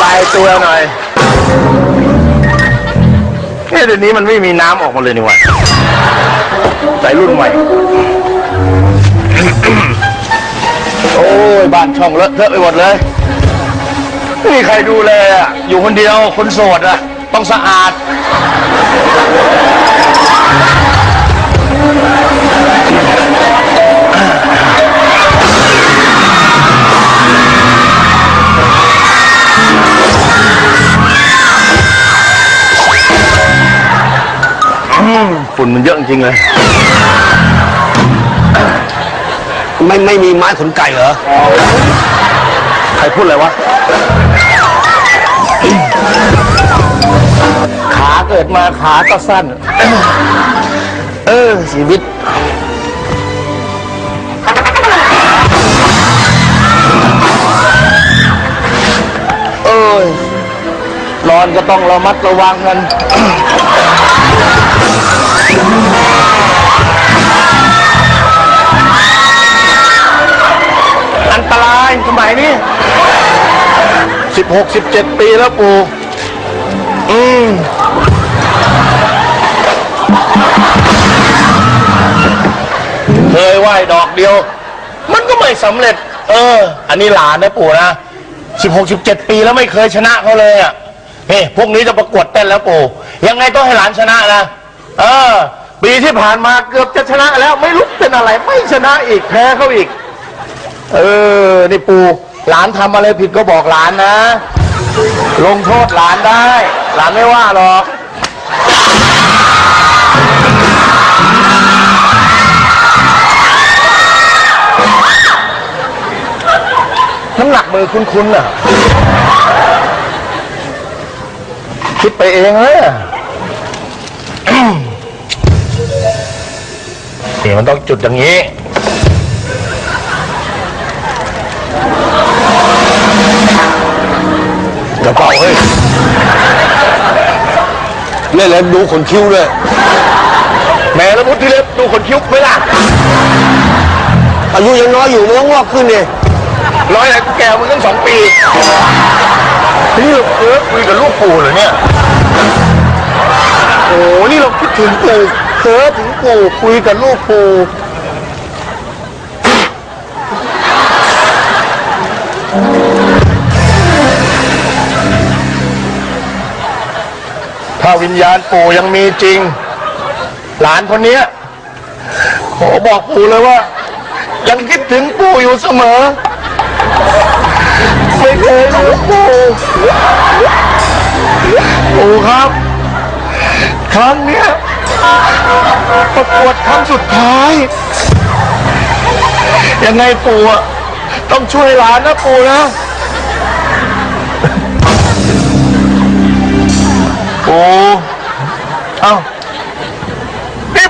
บายตัวหน่อยเฮ้ยเดี๋ยวนี้มันไม่มีน้ำออกมาเลยนี่หวะใส่รุ่นใหม่ โอ้ยบ้านช่องเลอะเทอะไปหมดเลยไม่มีใครดูเลยอะ อยู่คนเดียวคนโสดอะ ต้องสะอาด ฝุ่นมันเยอะจริงๆเลยไม่ไม่มีไม้ขนไก่เหรอ ใครพูดอะไรวะ ขาเกิดมาขาก็สั้น เออชีวิต เอ้ยร้อนก็ต้องระมัดระวังกัน อันตรายสมัยนี้สิบหกสิบเจ็ดปีแล้วปู่อืมเคยไหว้ดอกเดียว มันก็ไม่สำเร็จ เออ อันนี้หลานนะปู่นะสิบหกสิบเจ็ดปีแล้วไม่เคยชนะเขาเลยอะเฮ้พวกนี้จะประกวดเต้นแล้วปู่ยังไงต้องให้หลานชนะนะ เออ ปีที่ผ่านมาเกือบจะชนะแล้ว ไม่รู้เป็นอะไร ไม่ชนะอีกแพ้เขาอีก เออ นี่ปู่หลานทำอะไรผิดก็บอกหลานนะ ลงโทษหลานได้ หลานไม่ว่าหรอกน้ำหนักมือคุ้นๆน่ะ คิดไปเองเลย นี่มันต้องจุดอย่างนี้เดี๋ยวเป่าเฮ้ยเล่นแล้วดูขนคิ้วด้วยแม่แล้วพุทธิเล็บดูขนคิ้วไหมล่ะอายุยังน้อยอยู่มันต้องงอกขึ้นดิร้อยไหนกูแก่มึงตั้งสองปีนี่เราเออคุยกับลูกปู่เหรอเนี่ย โอ้โหนี่เราคิดถึงปู่ เพ้อถึงปู่คุยกับลูกปู่ถ้าวิญญาณปู่ยังมีจริง หลานคนนี้ขอบอกปู่เลยว่า ยังคิดถึงปู่อยู่เสมอ ไม่เคยลืมปู่ปู่ครับ ครั้งเนี้ย ประกวดครั้งสุดท้าย ยังไงปู่อะต้องช่วยหลานนะปู่นะ ปู่เอ้านี่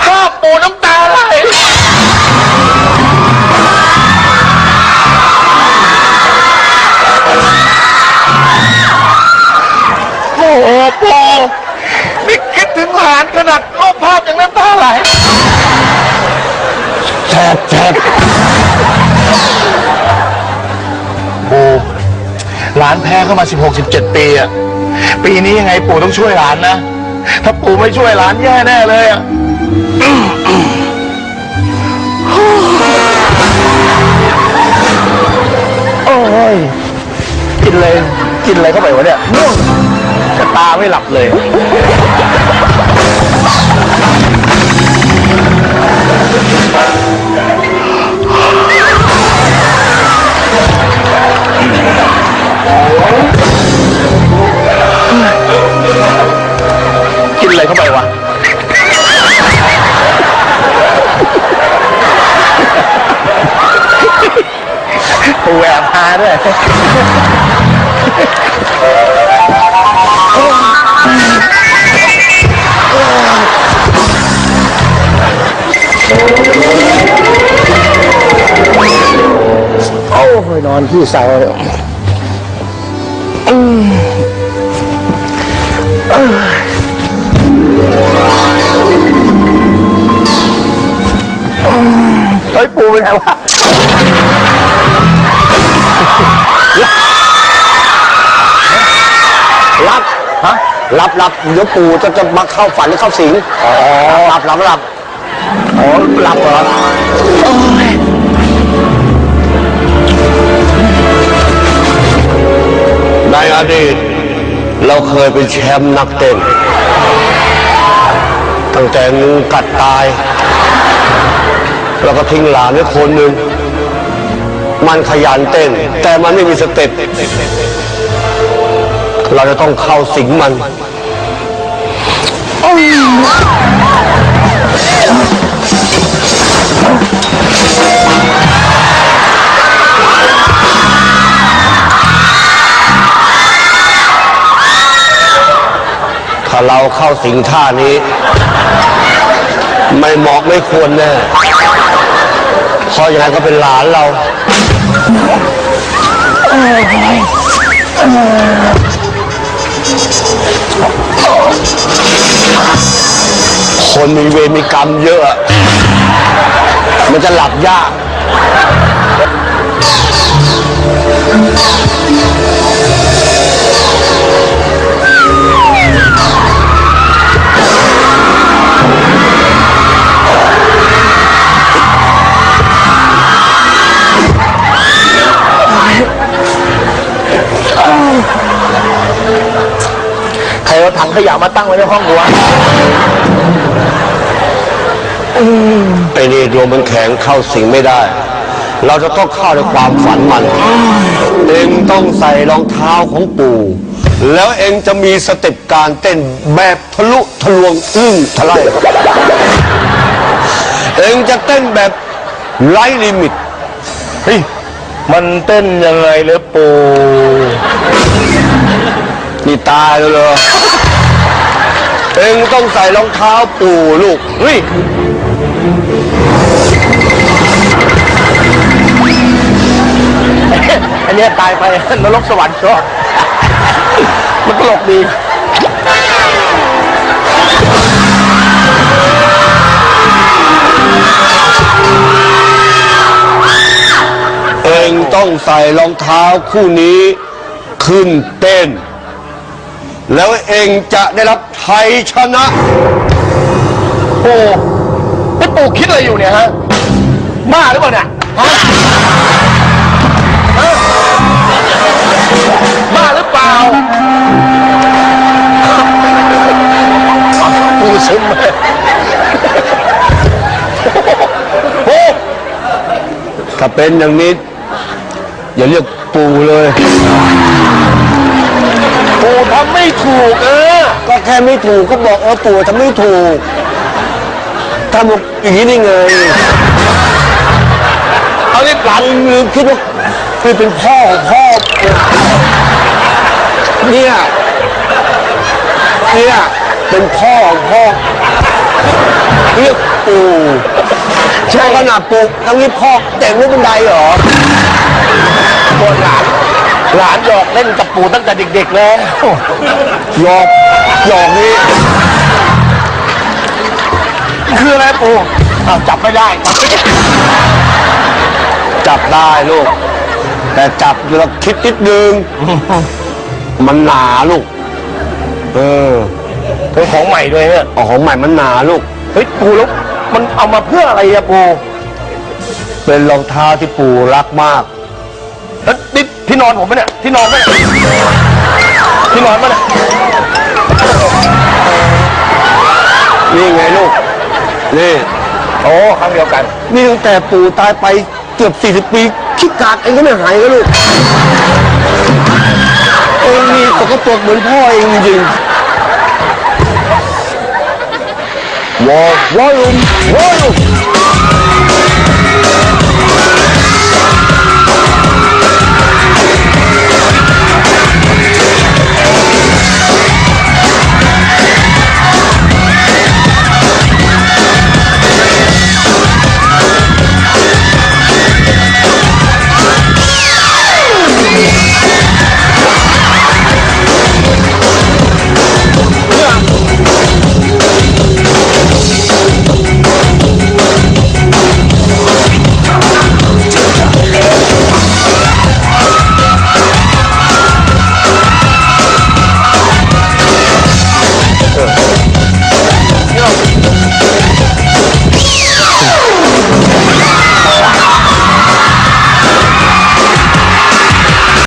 ภาพปู่น้ำตาไหล ขนาดรูปภาพยังน้ำตาไหลแทบแทบปู่หลานแพ้เข้ามา 16 17 ปีอะปีนี้ยังไงปู่ต้องช่วยหลานนะ ถ้าปู่ไม่ช่วยหลานแย่แน่เลยอะโอ้ยกินเลยกินอะไรเข้าไปวะเนี่ยง่วงจะตาไม่หลับเลย อนอนที่เสาเลยอืมเอ้ยเฮ้ยปูเป็นไงวะรับฮะหลับหลับเดี๋ยวปู่จะจะมาเข้าฝันหรือเข้าสิงอ๋อหลับหลับหลับอ๋อหลับเหรอโอ้ย อดีต เราเคยเป็นแชมป์นักเต้น ตั้งแต่งูกัดตาย แล้วก็ทิ้งหลานไว้คนหนึ่ง มันขยันเต้น แต่มันไม่มีสเต็ปเราจะต้องเข้าสิงมัน ถ้าเราเข้าสิงท่านี้ ไม่เหมาะไม่ควรแน่เพราะอย่างนั้นก็เป็นหลานเราคนมีเวรมีกรรมเยอะ มันจะหลับยาก เอาถังขยะมาตั้งไว้ในห้องกูวะไอ้นี่ดวงมันแข็งเข้าสิงไม่ได้ เราจะต้องเข้าในความฝันมัน เองต้องใส่รองเท้าของปู่ แล้วเองจะมีสเต็ปการเต้นแบบทะลุทะลวงอึ้งทะไลเองจะเต้นแบบไร้ลิมิตเฮ้ยมันเต้นยังไงเลยปูนี่ตายแล้วเหรอ เองต้องใส่รองเท้าปู่ลูกเฮ้ยอันเนี้ยตายไปนรกสวรรค์ชอบมันตลกดี เองต้องใส่รองเท้าคู่นี้ ขึ้นเต้น แล้วเองจะได้รับชัยชนะปูนี่ปูคิดอะไรอยู่เนี่ยฮะบ้าหรือเปล่าเนี่ยฮะฮะบ้าหรือเปล่าปูซึมเลยโอ้ถ้าเป็นอย่างนี้ อย่าเรียกปู่เลย ทำไม่ถูกเออ ก็แค่ไม่ถูกก็บอกเออปู่ทำไม่ถูกทำอย่างนี้ได้ไงเอานี่หลานหรือคิดว่าคือเป็นพ่อของพ่อเนี่ยเนี่ยเป็นพ่อของพ่อเรียกปู่ใช่ขนาดปู่ทั้งนี้พ่อแต่งรูปบันไดเหรอตัวหลาน หลานหยอกเล่นกับปูตั้งแต่เด็ก ๆ แล้วหยอกหยอกนี่คืออะไรปูอ้าวจับไม่ได้จับไม่ได้ จับได้ลูก แต่จับเราคิดนิดนึง มันหนาลูก เออเป็นของใหม่ด้วยเนี่ยเอาของใหม่มันหนาลูก เฮ้ยปูแล้วมันเอามาเพื่ออะไรอะปูเป็นรองเท้าที่ปู่รักมากแล้วนี่ ที่นอนผมปะเนี่ย ที่นอนปะเนี่ยที่นอนปะเนี่ยนี่ไงลูก นี่ โอ้ครั้งเดียวกัน นี่ตั้งแต่ปู่ตายไปเกือบ 40 ปีขี้กากเองก็ไม่หายก็ลูก เองมีสกปรกเหมือนพ่อเองจริงๆวอวอลุ่มวอลุ่ม